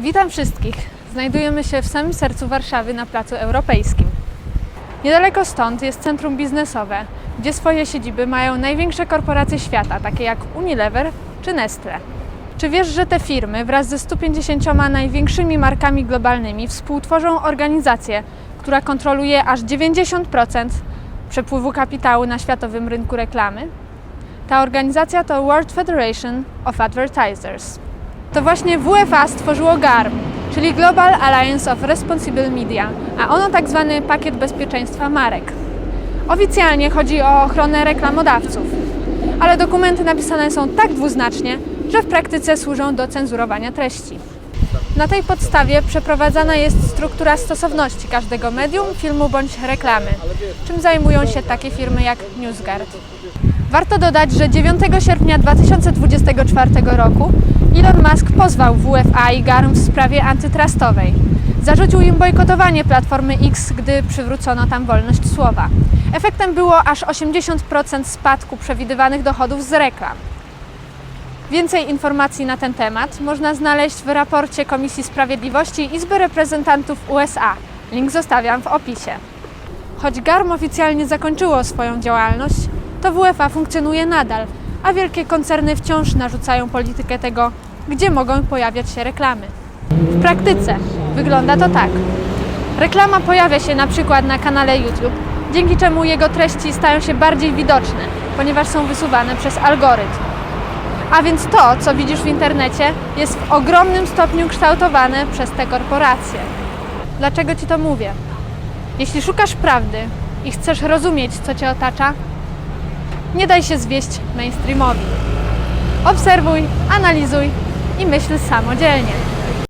Witam wszystkich. Znajdujemy się w samym sercu Warszawy na Placu Europejskim. Niedaleko stąd jest centrum biznesowe, gdzie swoje siedziby mają największe korporacje świata, takie jak Unilever czy Nestle. Czy wiesz, że te firmy wraz ze 150 największymi markami globalnymi współtworzą organizację, która kontroluje aż 90% przepływu kapitału na światowym rynku reklamy? Ta organizacja to World Federation of Advertisers. To właśnie WFA stworzyło GARM, czyli Global Alliance of Responsible Media, a ono tak zwany pakiet bezpieczeństwa marek. Oficjalnie chodzi o ochronę reklamodawców, ale dokumenty napisane są tak dwuznacznie, że w praktyce służą do cenzurowania treści. Na tej podstawie przeprowadzana jest struktura stosowności każdego medium, filmu bądź reklamy, czym zajmują się takie firmy jak NewsGuard. Warto dodać, że 9 sierpnia 2024 roku Elon Musk pozwał WFA i GARM w sprawie antytrustowej. Zarzucił im bojkotowanie platformy X, gdy przywrócono tam wolność słowa. Efektem było aż 80% spadku przewidywanych dochodów z reklam. Więcej informacji na ten temat można znaleźć w raporcie Komisji Sprawiedliwości Izby Reprezentantów USA. Link zostawiam w opisie. Choć GARM oficjalnie zakończyło swoją działalność, to WFA funkcjonuje nadal, a wielkie koncerny wciąż narzucają politykę tego, gdzie mogą pojawiać się reklamy. W praktyce wygląda to tak. Reklama pojawia się na przykład na kanale YouTube, dzięki czemu jego treści stają się bardziej widoczne, ponieważ są wysuwane przez algorytm. A więc to, co widzisz w internecie, jest w ogromnym stopniu kształtowane przez te korporacje. Dlaczego ci to mówię? Jeśli szukasz prawdy i chcesz rozumieć, co cię otacza, nie daj się zwieść mainstreamowi. Obserwuj, analizuj i myśl samodzielnie.